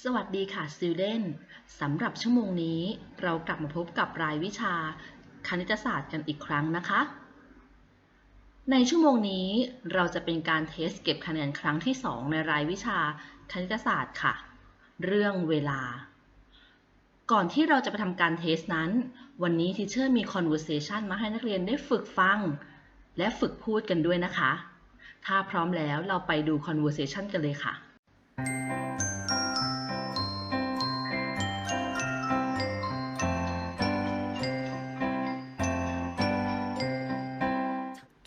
สวัสดีค่ะ student สำหรับชั่วโมงนี้ เรากลับมาพบกับรายวิชาคณิตศาสตร์กันอีกครั้งนะคะ ในชั่วโมงนี้เราจะเป็นการเทสเก็บคะแนนครั้งที่ 2 ในรายวิชาคณิตศาสตร์ค่ะ เรื่องเวลา ก่อนที่เราจะไปทำการเทสนั้น วันนี้ทีเชอร์มี conversation มาให้นักเรียนได้ฝึกฟัง และฝึกพูดกันด้วยนะคะ ถ้าพร้อมแล้วเราไปดู conversation กันเลยค่ะ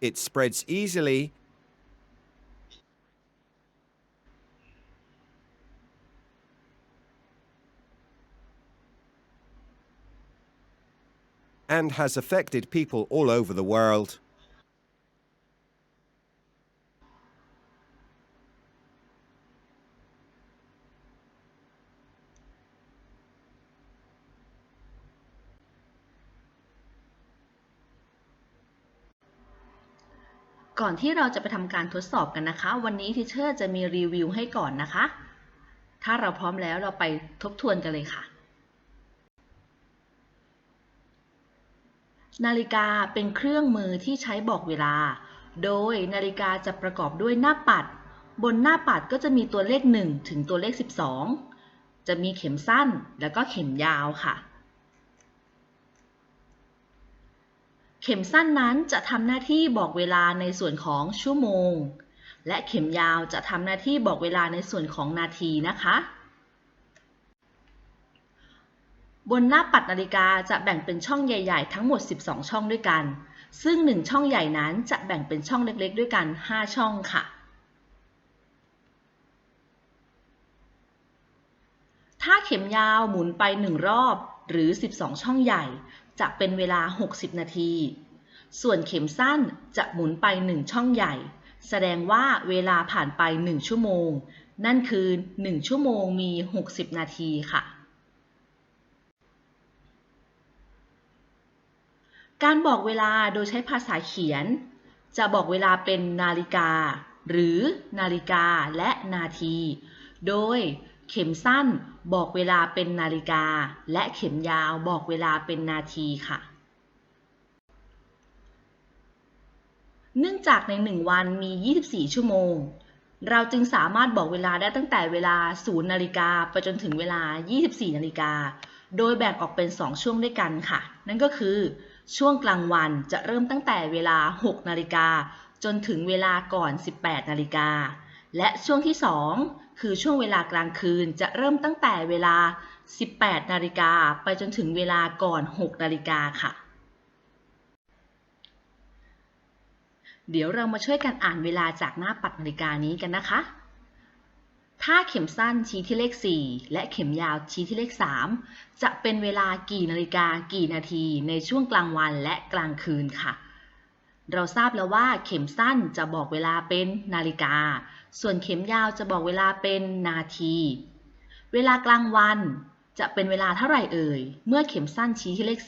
It spreads easily and has affected people all over the world. ก่อนที่เราจะไปทำการทดสอบกันนะคะ วันนี้ทิเชอร์จะมีรีวิวให้ก่อนนะคะ ถ้าเราพร้อมแล้วเราไปทบทวนกันเลยค่ะ นาฬิกาเป็นเครื่องมือที่ใช้บอกเวลา โดยนาฬิกาจะประกอบด้วยหน้าปัด บนหน้าปัดก็จะมีตัวเลข 1 ถึงตัวเลข 12 จะมีเข็มสั้นแล้วก็เข็มยาวค่ะ เข็มสั้นนั้นจะทำหน้าที่บอกเวลาในส่วนของชั่วโมง และเข็มยาวจะทำหน้าที่บอกเวลาในส่วนของนาทีนะคะ บนหน้าปัดนาฬิกาจะแบ่งเป็นช่องใหญ่ๆ ทั้งหมด 12 ช่องด้วยกัน ซึ่ง 1 ช่องใหญ่นั้นจะแบ่งเป็นช่องเล็กๆ ด้วยกัน 5 ช่องค่ะถ้าเข็มยาวหมุนไป 1 รอบหรือ 12 ช่องใหญ่ จะเป็นเวลา 60 นาที ส่วนเข็มสั้นจะหมุนไป 1 ช่องใหญ่ แสดงว่าเวลาผ่านไป 1 ชั่วโมง นั่นคือ 1 ชั่วโมงมี 60 นาทีค่ะ การบอกเวลาโดยใช้ภาษาเขียน จะบอกเวลาเป็นนาฬิกา หรือนาฬิกาและนาที โดย เข็มสั้นบอกเวลาเป็นนาฬิกา และเข็มยาวบอกเวลาเป็นนาทีค่ะ เนื่องจากใน 1 วันมี 24 ชั่วโมง เราจึงสามารถบอกเวลาได้ตั้งแต่เวลา 0 นาฬิกาไปจนถึงเวลา 24 นาฬิกา โดยแบ่งออกเป็น 2 ช่วงด้วยกันค่ะ นั่นก็คือ ช่วงกลางวันจะเริ่มตั้งแต่เวลา 6 นาฬิกาจนถึงเวลาก่อน 18 นาฬิกา และช่วงที่ 2 คือช่วงเวลากลางคืนจะเริ่มตั้งแต่เวลา 18 นาฬิกาไปจนถึงเวลาก่อน 6 นาฬิกาค่ะ เดี๋ยวเรามาช่วยกันอ่านเวลาจากหน้าปัดนาฬิกานี้กันนะคะ ถ้าเข็มสั้นชี้ที่เลข 4 และเข็มยาวชี้ที่เลข 3 จะเป็นเวลากี่นาฬิกากี่นาทีในช่วงกลางวันและกลางคืนค่ะ เราทราบแล้วว่าเข็มสั้นจะบอกเวลาเป็นนาฬิกา ส่วนเข็มยาวจะบอกเวลาเป็นนาที เวลากลางวันจะเป็นเวลาเท่าไหร่เอ่ย เมื่อเข็มสั้นชี้ที่เลข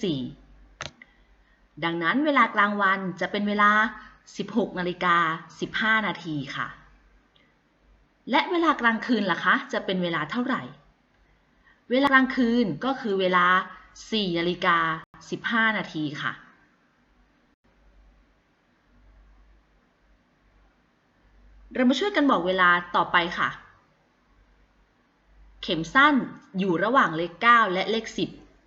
4 ดังนั้นเวลากลางวันจะเป็นเวลา 16นาฬิกา15 นาทีค่ะ และเวลากลางคืนล่ะคะ จะเป็นเวลาเท่าไหร่ เวลากลางคืนก็คือเวลา 4นาฬิกา15 นาทีค่ะ เรามาช่วยกันบอกเวลาต่อไปค่ะ เข็มสั้นอยู่ระหว่างเลข 9 และเลข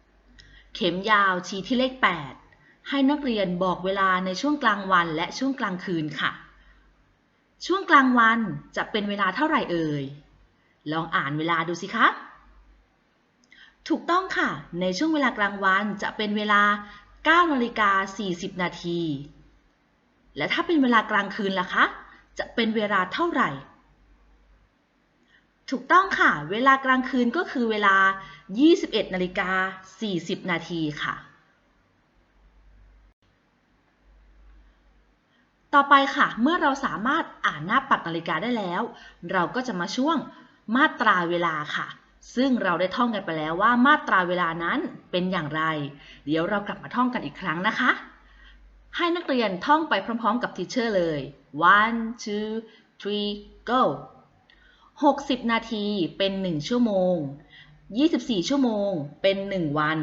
10 เข็มยาวชี้ที่เลข 8 ให้นักเรียนบอกเวลาในช่วงกลางวันและช่วงกลางคืนค่ะ ช่วงกลางวันจะเป็นเวลาเท่าไหร่เอ่ย ลองอ่านเวลาดูสิคะถูกต้องค่ะ ในช่วงเวลากลางวันจะเป็นเวลา 9 นาฬิกา 40 นาที และถ้าเป็นเวลากลางคืนล่ะคะ จะเป็นเวลาเท่าไหร่ ถูกต้องค่ะ เวลากลางคืนก็คือเวลา 21นาฬิกา40 นาทีค่ะ ต่อไปค่ะ เมื่อเราสามารถอ่านหน้าปัดนาฬิกาได้แล้ว เราก็จะมาช่วงมาตราเวลาค่ะ ซึ่งเราได้ท่องกันไปแล้วว่ามาตราเวลานั้นเป็นอย่างไร เดี๋ยวเรากลับมาท่องกันอีกครั้งนะคะ ให้นักเรียนท่องไปพร้อม ๆ กับทีเชอร์เลย one two three go 60 นาทีเป็น 1 ชั่วโมง 24 ชั่วโมงเป็น 1 วัน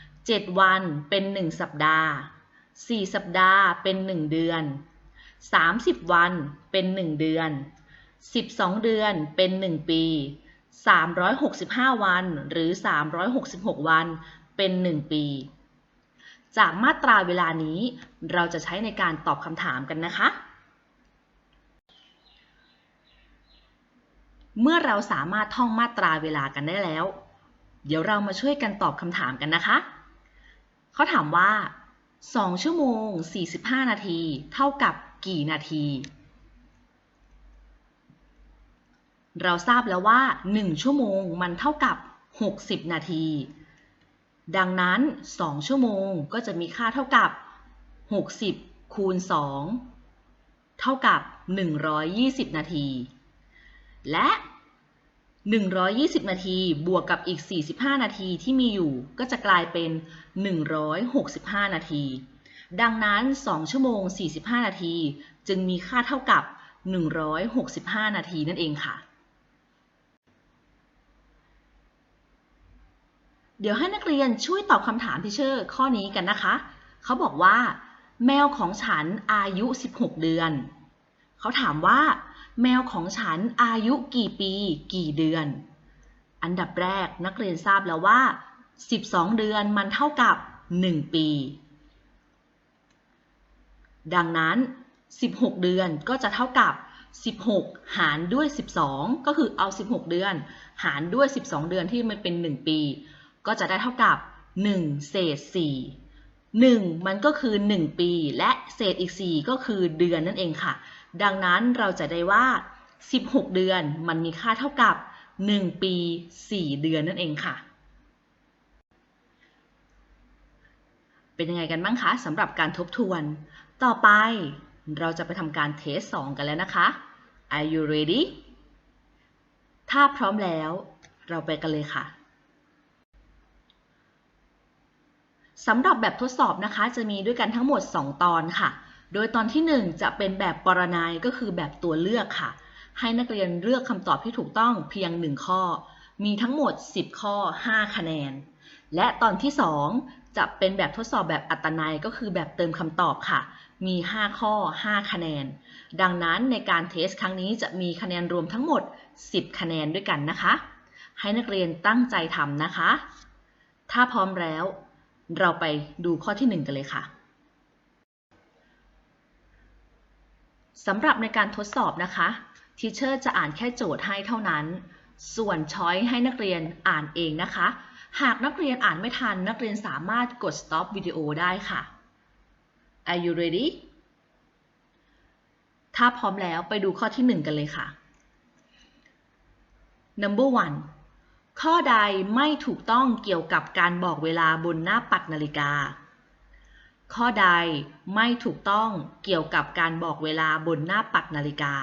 7 วันเป็น 1 สัปดาห์ 4 สัปดาห์เป็น 1 เดือน 30 วันเป็น 1 เดือน 12 เดือนเป็น 1 ปี 365 วันหรือ 366 วันเป็น 1 ปี จากมาตราเวลานี้เราจะใช้ในการตอบคำถามกันนะคะ เมื่อเราสามารถท่องมาตราเวลากันได้แล้ว เดี๋ยวเรามาช่วยกันตอบคำถามกันนะคะ เขาถามว่า 2 ชั่วโมง 45 นาที เท่ากับกี่นาที เราทราบแล้วว่า 1 ชั่วโมงมันเท่ากับ 60 นาที ดังนั้น 2 ชั่วโมงก็จะมีค่าเท่ากับ 60 คูณ 2 เท่ากับ 120 นาที และ 120 นาทีบวกกับอีก 45 นาทีที่มีอยู่ก็จะกลายเป็น 165 นาที ดังนั้น 2 ชั่วโมง 45 นาที จึงมีค่าเท่ากับ 165 นาทีนั่นเองค่ะ เดี๋ยวให้นักเรียนช่วยตอบคำถามที่เชอร์ข้อนี้กันนะคะ เขาบอกว่า แมวของฉันอายุ 16 เดือน เขาถามว่า แมวของฉันอายุกี่ปี กี่เดือน อันดับแรกนักเรียนทราบแล้วว่า 12 เดือนมันเท่ากับ 1 ปี ดังนั้น 16 เดือนก็จะเท่ากับ 16 หารด้วย 12 ก็คือเอา 16 เดือน หารด้วย 12 เดือนที่มันเป็น 1 ปี ก็จะได้เท่ากับ1เศษ4 1 มันก็คือ 1 ปี และเศษอีก 4 ก็คือเดือนนั่นเองค่ะ ดังนั้นเราจะได้ว่า 16 เดือนมันมีค่าเท่ากับ 1 ปี 4 เดือนนั่นเองค่ะ เป็นยังไงกันบ้างคะสำหรับการทบทวน ต่อไปเราจะไปทำการเทส 2 กันแล้วนะคะ Are you ready ถ้าพร้อมแล้วเราไปกันเลยค่ะสำหรับแบบทดสอบนะคะ จะมีด้วยกันทั้งหมด 2 ตอนค่ะ โดยตอนที่ 1 จะเป็นแบบปรนัยก็คือแบบตัวเลือกค่ะ ให้นักเรียนเลือกคำตอบที่ถูกต้องเพียง 1 ข้อ มีทั้งหมด 10 ข้อ 5 คะแนน และตอนที่ 2 จะเป็นแบบทดสอบแบบอัตนัยก็คือแบบเติมคำตอบค่ะ มี 5 ข้อ 5 คะแนน ดังนั้นในการเทสครั้งนี้จะมีคะแนนรวมทั้งหมด 10 คะแนนด้วยกันนะคะ ให้นักเรียนตั้งใจทำนะคะ ถ้าพร้อมแล้ว เราไปดูข้อที่ 1 กันเลยค่ะ สำหรับในการทดสอบนะคะทีเชอร์จะอ่านแค่โจทย์ให้เท่านั้น ส่วนช้อยให้นักเรียนอ่านเองนะคะ หากนักเรียนอ่านไม่ทัน นักเรียนสามารถกด stop วิดีโอได้ค่ะ Are you ready ถ้าพร้อมแล้วไปดูข้อที่ 1 กันเลยค่ะ Number one ข้อใดไม่ถูกต้องเกี่ยวกับการบอกเวลาบนหน้าปัดนาฬิกา ข้อใดไม่ถูกต้องเกี่ยวกับการบอกเวลาบนหน้าปัดนาฬิกา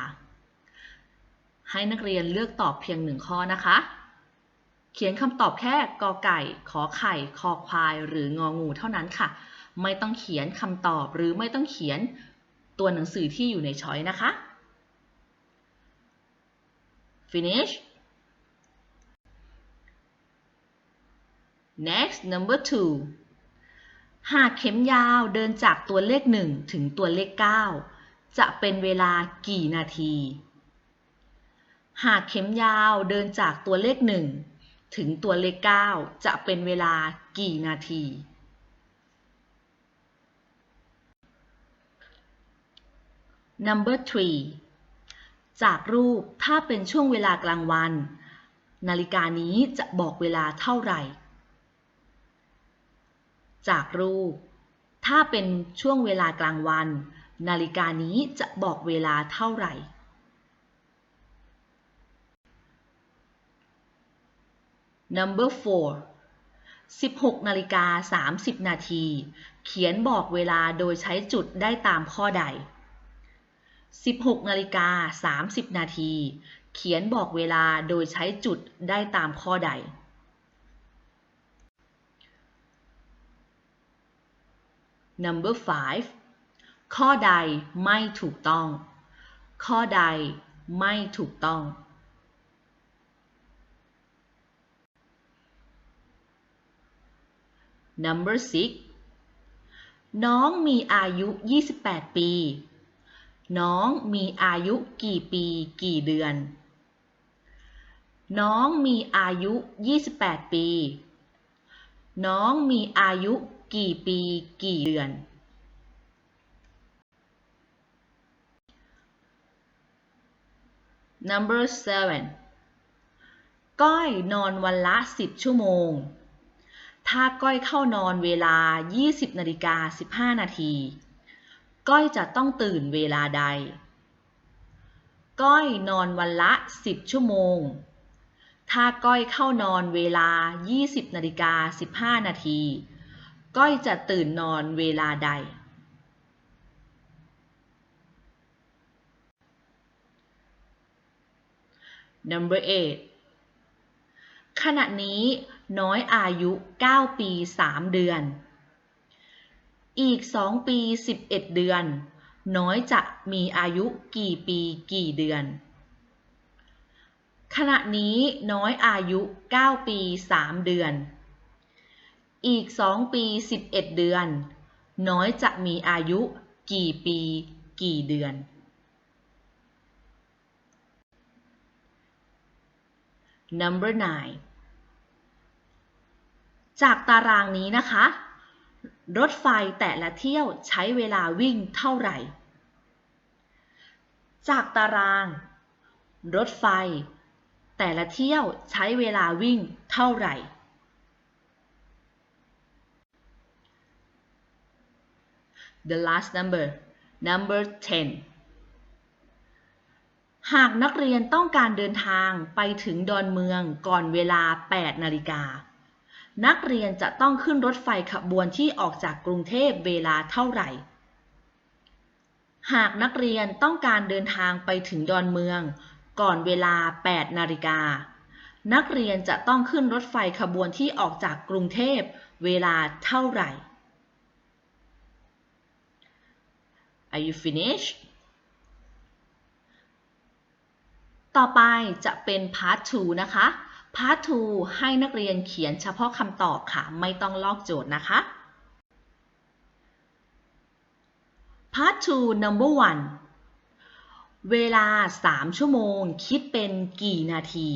ให้นักเรียนเลือกตอบเพียงหนึ่งข้อนะคะ เขียนคำตอบแค่กอไก่ ขอไข่ คอควาย หรืององูเท่านั้นค่ะ ไม่ต้องเขียนคำตอบหรือไม่ต้องเขียนตัวหนังสือที่อยู่ในช้อยนะคะ finish next number two หากเข็มยาวเดินจากตัวเลข 1 ถึงตัวเลข 9 จะเป็นเวลากี่นาที หากเข็มยาวเดินจากตัวเลข 1 ถึงตัวเลข 9 จะเป็นเวลากี่นาที Number three จากรูปถ้าเป็นช่วงเวลากลางวัน นาฬิกานี้จะบอกเวลาเท่าไหร่ จากรูป ถ้าเป็นช่วงเวลากลางวัน นาฬิกานี้จะบอกเวลาเท่าไหร่ Number four 16นาฬิกา30 นาที เขียนบอกเวลาโดยใช้จุดได้ตามข้อใด 16นาฬิกา30 นาที เขียนบอกเวลาโดยใช้จุดได้ตามข้อใด Number 5ข้อใดไม่ถูกต้อง ข้อใดไม่ถูกต้อง Number 6น้องมีอายุ 28 ปี น้องมีอายุกี่ปีกี่เดือน น้องมีอายุ 28 ปี น้องมีอายุ กี่ปีกี่เดือน Number 7ก้อยนอนวันละ 10 ชั่วโมง ถ้าก้อยเข้านอนเวลา 20นาฬิกา15 นาที ก้อยจะต้องตื่นเวลาใด ก้อยนอนวันละ 10 ชั่วโมง ถ้าก้อยเข้านอนเวลา 20นาฬิกา15 นาที ก้อยจะตื่นนอนเวลาใด Number 8 ขณะนี้น้อยอายุ 9 ปี 3 เดือน อีก 2 ปี 11 เดือน น้อยจะมีอายุกี่ปีกี่เดือน ขณะนี้น้อยอายุ 9 ปี 3 เดือน อีก 2 ปี 11 เดือน น้อยจะมีอายุกี่ปี กี่เดือน Number 9 จากตารางนี้นะคะ รถไฟแต่ละเที่ยวใช้เวลาวิ่งเท่าไหร่ จากตาราง รถไฟ แต่ละเที่ยวใช้เวลาวิ่งเท่าไหร่ The last number number 10หากนักเรียนต้องการเดินทางไปถึงดอนเมืองก่อนเวลา 8 นาฬิกา นักเรียนจะต้องขึ้นรถไฟขบวนที่ออกจากกรุงเทพเวลาเท่าไหร่ หากนักเรียนต้องการเดินทางไปถึงดอนเมือง ก่อนเวลา 8 นาฬิกา นักเรียนจะต้องขึ้นรถไฟขบวนที่ออกจากกรุงเทพเวลาเท่าไหร่ Are you finished? ต่อไปจะเป็น part 2 นะคะ part 2 ให้นักเรียนเขียนเฉพาะคำตอบค่ะ ไม่ต้องลอกโจทย์นะคะ part 2 number 1 เวลา 3 ชั่วโมง คิดเป็นกี่นาที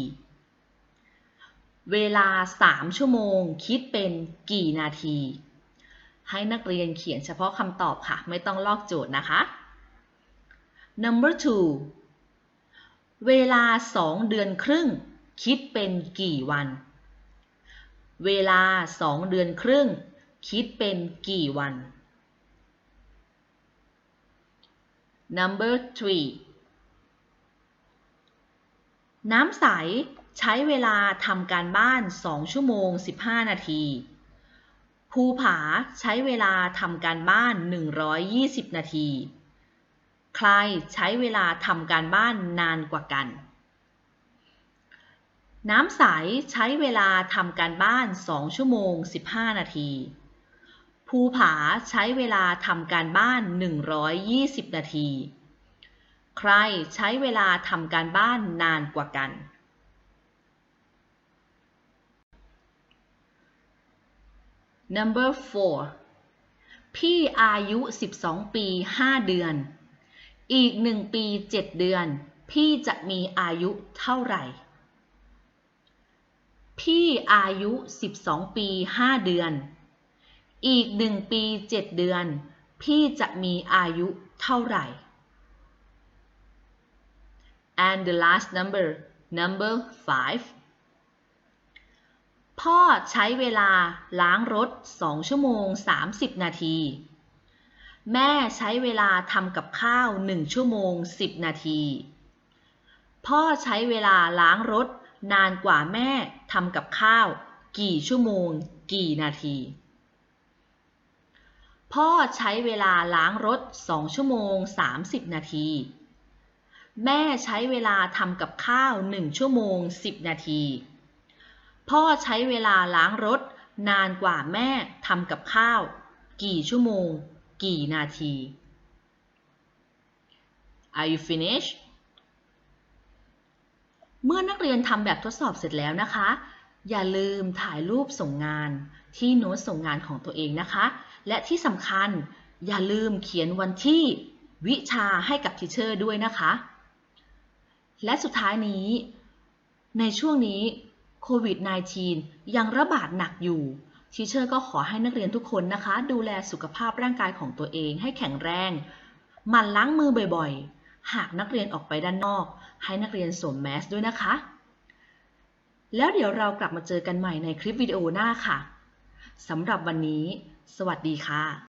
เวลา 3 ชั่วโมง คิดเป็นกี่นาที ให้นักเรียนเขียนเฉพาะคำตอบค่ะ ไม่ต้องลอกโจทย์นะคะ number 2เวลา2เดือนครึ่ง คิดเป็นกี่วัน เวลา2เดือนครึ่ง คิดเป็นกี่วัน number 3น้ำใสใช้เวลาทำการบ้าน 2 ชั่วโมง 15 นาที ภูผาใช้เวลาทำการบ้าน 120 นาที ใครใช้เวลาทำการบ้านนานกว่ากัน น้ำใสใช้เวลาทำการบ้าน 2 ชั่วโมง 15 นาที ภูผาใช้เวลาทำการบ้าน 120 นาที ใครใช้เวลาทำการบ้านนานกว่ากัน Number 4พี่อายุ 12 ปี 5 เดือน อีก 1 ปี 7 เดือน พี่จะมีอายุเท่าไหร่ พี่อายุ 12 ปี 5 เดือน อีก 1 ปี 7 เดือน พี่จะมีอายุเท่าไหร่ and the last number number 5 พ่อใช้เวลาล้างรถ 2 ชั่วโมง 30 นาที แม่ใช้เวลาทำกับข้าว 1 ชั่วโมง 10 นาที พ่อใช้เวลาล้างรถ นานกว่าแม่ทำกับข้าว กี่ชั่วโมง กี่นาที พ่อใช้เวลาล้างรถ 2 ชั่วโมง 30 นาที แม่ใช้เวลาทำกับข้าว 1 ชั่วโมง 10 นาที พ่อใช้เวลาล้างรถ นานกว่าแม่ทำกับข้าว กี่ชั่วโมง กี่นาที Are you finished เมื่อนักเรียนทำแบบทดสอบเสร็จแล้วนะคะ อย่าลืมถ่ายรูปส่งงานที่โน้ตส่งงานของตัวเองนะคะ และที่สำคัญอย่าลืมเขียนวันที่วิชาให้กับทีเชอร์ด้วยนะคะ และสุดท้ายนี้ ในช่วงนี้ โควิด -19 ยังระบาดหนักอยู่ทีเชอร์ก็ขอให้นักเรียนทุกคนนะคะ ดูแลสุขภาพร่างกายของตัวเองให้แข็งแรงหมั่นล้างมือบ่อยๆ หากนักเรียนออกไปด้านนอก ให้นักเรียนสวมแมสด้วยนะคะ แล้วเดี๋ยวเรากลับมาเจอกันใหม่ในคลิปวิดีโอหน้าค่ะสำหรับวันนี้ สวัสดีค่ะ